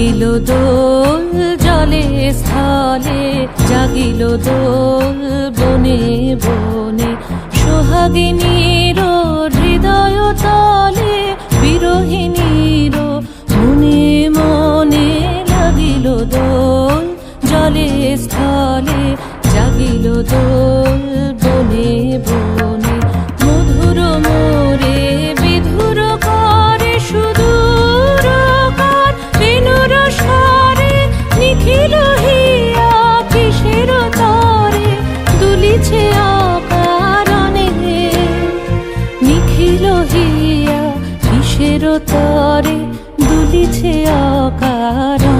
জাগিল দোল জলে স্থলে জাগিল দোল বনে বনে। সোহাগিনীর দুলিছে অকারণে।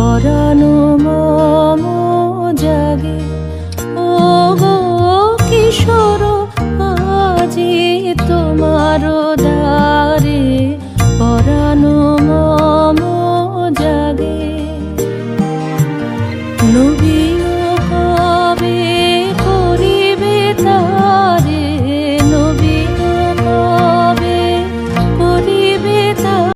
পরানো মম জাগে। ও গো কিশোর আজি তোমার দারে পরানো মম জাগে। নবী